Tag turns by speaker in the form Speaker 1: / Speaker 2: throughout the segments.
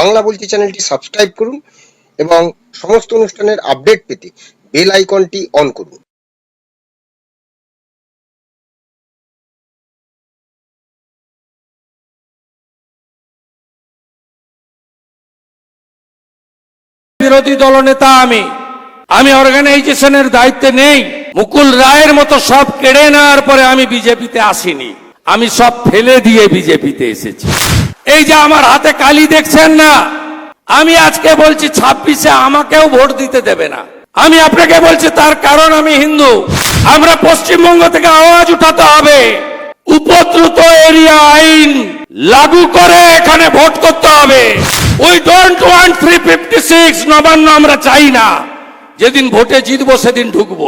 Speaker 1: বাংলা বলছি চ্যানেলটি সাবস্ক্রাইব করুন এবং সমস্ত অনুষ্ঠানের আপডেট পেতে বেল আইকনটি অন করুন।
Speaker 2: বিরোধী দলনেতা আমি। আমি অর্গানাইজেশনের দায়িত্বে নেই। মুকুল রায়ের মতো সব কেড়ে নেওয়ার পরে আমি বিজেপিতে আসিনি। আমি সব ফেলে দিয়ে বিজেপিতে এসেছি। এই যে আমার হাতে কালি দেখছেন না, আমি আজকে বলছি ছাব্বিশে আমাকেও ভোট দিতে দেবে না। আমি আপনাকে বলছি, তার কারণ আমি হিন্দু। আমরা পশ্চিমবঙ্গ থেকে আওয়াজ উঠাতে হবে। উপদ্রুত এরিয়া আইন লাগু করে এখানে ভোট করতে হবে। We don't want three fifty six Nabanna আমরা চাই না। যেদিন ভোটে জিতবো, সেদিন ঢুকবো।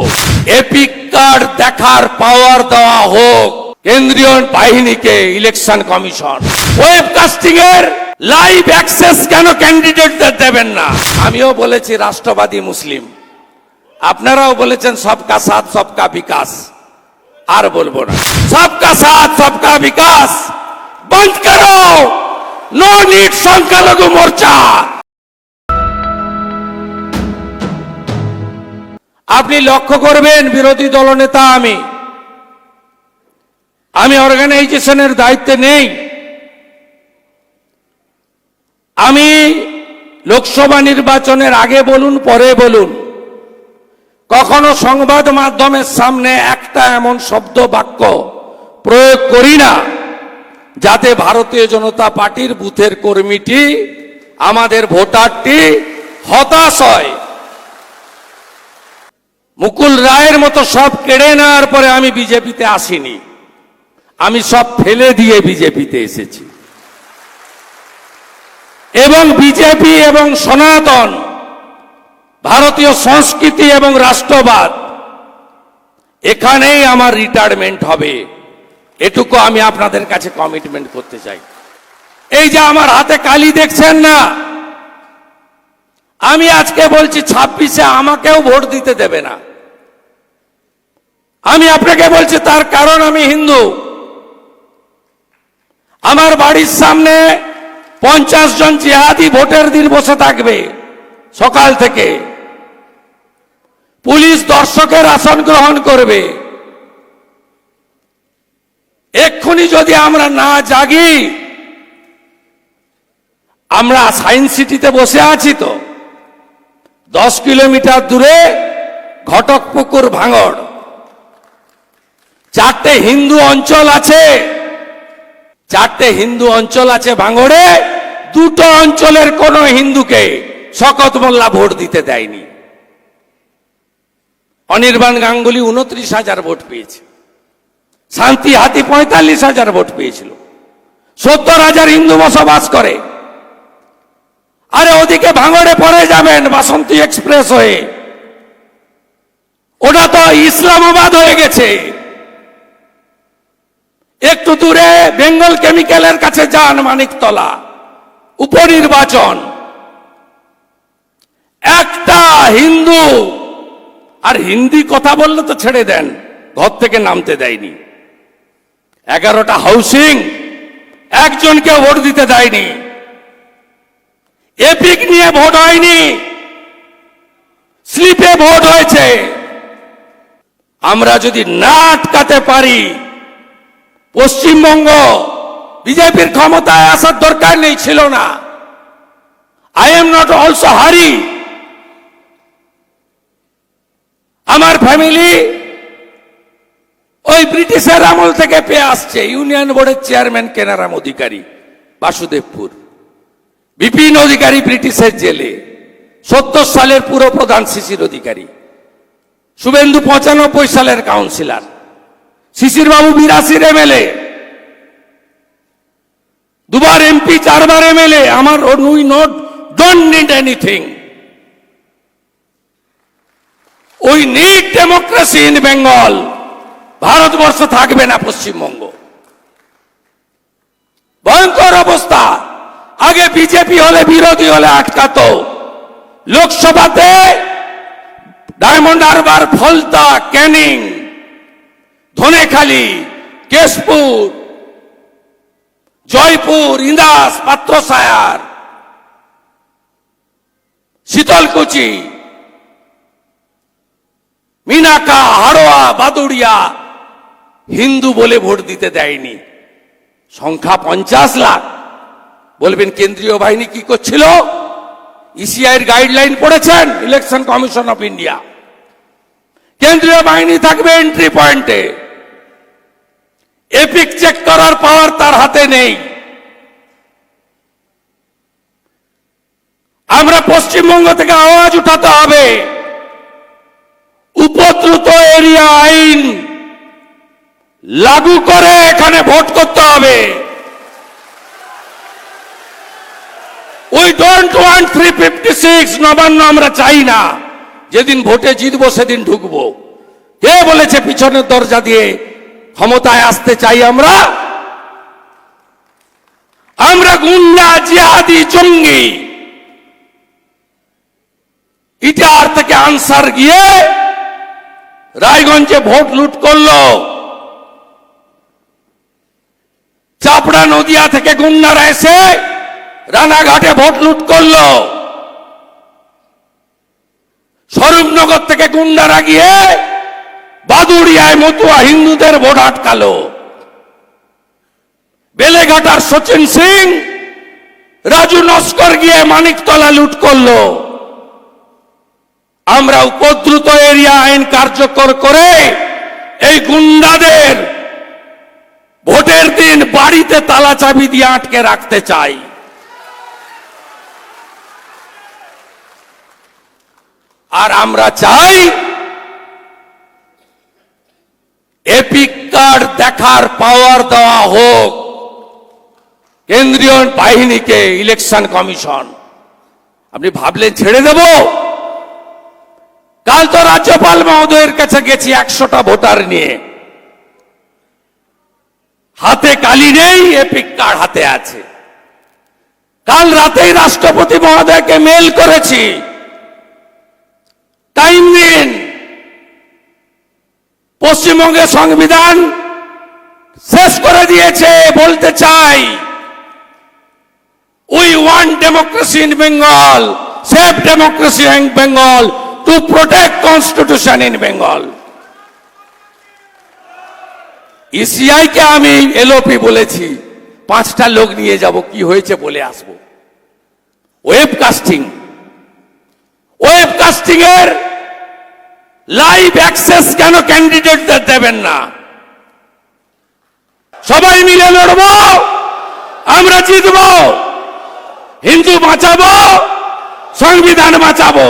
Speaker 2: এপিক কার্ড দেখার পাওয়ার দেওয়া হোক। কেন্দ্রীয় বাহিনীকে ইলেকশন কমিশন ওয়েবকাস্টিং এর লাইভ অ্যাক্সেস কেন ক্যান্ডিডেটদের দেবেন না? আমিও বলেছি রাষ্ট্রবাদী মুসলিম। আপনারাও বলেছেন, সবকা সাথ, সবকা বিকাশ। আর বলব না। সবকা সাথ, সবকা বিকাশ। বন্ধ করো। নো নিড সংখ্যালঘু মোর্চা। আপনি লক্ষ্য করবেন, বিরোধী দলনেতা আমি আমি অর্গানাইজেশনের দায়িত্বে নেই। আমি লোকসভা নির্বাচনের আগে বলুন, পরে বলুন। কখনো সংবাদ মাধ্যমের সামনে একটা এমন শব্দ, বাক্য প্রয়োগ করি না, যাতে ভারতীয় জনতা পার্টির বুথের কর্মীটি, আমাদের ভোটারটি হতাশ হয়। মুকুল রায়ের মতো সব কেড়ে নেওয়ার পরে আমি বিজেপিতে আসিনি। আমি সব ফেলে দিয়ে বিজেপিতে এসেছি। এবং বিজেপি এবং সনাতন, ভারতীয় সংস্কৃতি এবং রাষ্ট্রবাদ, এখানেই আমার রিটায়ারমেন্ট হবে। এটুকু আমি আপনাদের কাছে কমিটমেন্ট করতে চাই। এই যে আমার হাতে কালি দেখছেন না, আমি আজকে বলছি ছাব্বিশে আমাকেও ভোট দিতে দেবে না। আমি আপনাকে বলছি তার কারণ আমি হিন্দু। আমার বাড়ির সামনে পঞ্চাশ জন জিহাদি ভোটের দিন বসে থাকবে সকাল থেকে। পুলিশ দর্শকের আসন গ্রহণ করবে। এক্ষুনি যদি আমরা না জাগি, আমরা সায়েন্স সিটিতে বসে আছি তো। দশ কিলোমিটার দূরে ঘটকপুকুর ভাঙড়। চারটে হিন্দু অঞ্চল আছে। চারটে হিন্দু অঞ্চল আছে ভাঙড়ে, দুটো অঞ্চলের কোন হিন্দুকে শকত মোল্লা ভোট দিতে দেয়নি। অনির্বাণ গাঙ্গুলি উনত্রিশ হাজার ভোট পেয়েছে। শান্তি হাতি পঁয়তাল্লিশ হাজার ভোট পেয়েছিল। সত্তর হাজার হিন্দু বসবাস করে। আরে ওদিকে ভাঙড়ে পড়ে যাবেন বাসন্তী এক্সপ্রেস হয়ে। ওটা তো ইসলামাবাদ হয়ে গেছে। একটু দূরে বেঙ্গল কেমিক্যালের কাছে যান মানিকতলা। উপনির্বাচন। একটা হিন্দু, আর হিন্দি কথা বললে তো ছেড়ে দেন, ঘর থেকে নামতে দেয়নি। এগারোটা হাউসিং, একজনকে ভোট দিতে দেয়নি। এপিক নিয়ে ভোট হয়নি। স্লিপে ভোট হয়েছে। আমরা যদি না আটকাতে পারি পশ্চিমবঙ্গ, বিজেপির ক্ষমতায় আসার দরকার নেই, ছিল না। আই এম নট অলসো হারি আমার ফ্যামিলি ওই ব্রিটিশের আমল থেকে পেয়ে আসছে, ইউনিয়ন বোর্ডের চেয়ারম্যান কেনারাম অধিকারী, বাসুদেবপুর। বিপিন অধিকারী ব্রিটিশের জেলে, সত্তর সালের পুরো প্রধান শিশির অধিকারী। শুভেন্দু পঁচানব্বই সালের কাউন্সিলর শিশির বাবু বিরাশির এমএলএ। দুবার এমপি, চারবার এমএলএ। আমার we not don't need anything we need democracy in Bengal Bharatvarsha থাকবে না পশ্চিমবঙ্গ। ভয়ঙ্কর অবস্থা। আগে বিজেপি হলে, বিরোধী হলে আটকাতো। লোকসভাতে ডায়মন্ড হারবার ফলতা ক্যানিং ধনেখালি, কেশপুর, জয়পুর, ইন্দাস, পাত্রসায়ার, শীতলকুচি, মিনাকা, হাড়োয়া, বাদুড়িয়া হিন্দু বলে ভোট দিতে দেয়নি। সংখ্যা পঞ্চাশ লাখ। বলবেন কেন্দ্রীয় বাহিনী কি করছিল? ইসিআই এর গাইডলাইন পড়েছেন ইলেকশন কমিশন অফ ইন্ডিয়া কেন্দ্রীয় বাহিনী থাকবে এন্ট্রি পয়েন্টে এপিক চেক করার পাওয়ার তার হাতে নেই। আমরা পশ্চিমবঙ্গ থেকে আওয়াজ উঠাতে হবে। উপদ্রুত এরিয়া আইন লাগু করে এখানে ভোট করতে হবে। We don't want three fifty six Nabanna আমরা চাই না। যেদিন ভোটে জিতবো সেদিন ঢুকবো। কে বলেছে পিছনের দরজা দিয়ে? ক্ষমতায় আসতে চাই আমরা? আমরা গুন্ডা জিহাদি জঙ্গি। ইটার থেকে আনসার গিয়ে রায়গঞ্জে ভোট লুট করল। চাপড়া নদিয়া থেকে গুন্ডারা এসে রানাঘাটে ভোট লুট করল। স্বরূপনগর থেকে গুন্ডারা গিয়ে বাদুড়িয়ায় মতুয়া হিন্দুদের ভোট আটকালো। বেলেঘাটার সচিন সিং, রাজু নস্কর গিয়ে মানিকতলা লুট করল। আমরা উপদ্রুত এরিয়া আইন কার্যকর করে এই গুন্ডাদের ভোটের দিন বাড়িতে তালা চাবি দিয়ে আটকে রাখতে চাই। আর আমরা চাই এপিক কার্ড দেখার পাওয়ার দেওয়া হোক। কেন্দ্রীয় বাহিনীকে ইলেকশন কমিশন আপনি ভাবলেন ছেড়ে দেব? কাল তো রাজ্যপাল মহোদয়ের কাছে গেছি একশোটা ভোটার নিয়ে। হাতে কালি নেই এপিক কার্ড হাতে আছে। কাল রাতেই রাষ্ট্রপতি মহোদয়কে মেল করেছি। টাইম দিন পশ্চিমবঙ্গের সংবিধান শেষ করে দিয়েছে, বলতে চাই we want democracy in Bengal safe democracy in Bengal to protect constitution in Bengal ECI কে আমি এলওপি বলেছি, পাঁচটা লোক নিয়ে যাব, কি হয়েছে বলে আসব। ওয়েব কাস্টিং ওয়েব কাস্টিং এর লাইভ অ্যাক্সেস কেন ক্যান্ডিডেটদের দেবেন না সবাই মিলে লড়ব আমরা জিতব হিন্দু বাঁচাবো সংবিধান বাঁচাবো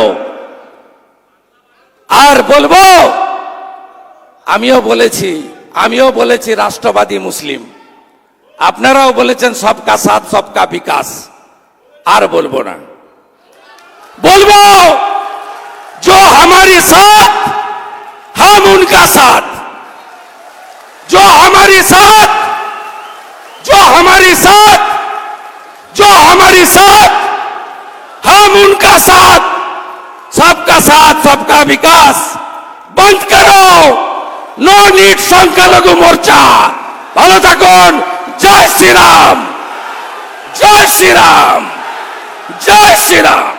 Speaker 2: আর বলবো আমিও বলেছি আমিও বলেছি রাষ্ট্রবাদী মুসলিম আপনারাও বলেছেন সবকা সাথ সবকা বিকাশ আর বলবো না বলবো जो हमारे साथ हम उनका साथ जो हमारे साथ जो हमारे साथ जो हमारे साथ हम उनका साथ सबका साथ सबका विकास बंद करो নো নিট সংখ্যালঘু মোর্চা ভালো থাকুন জয় শ্রীরাম জয় শ্রীরাম জয় শ্রীরাম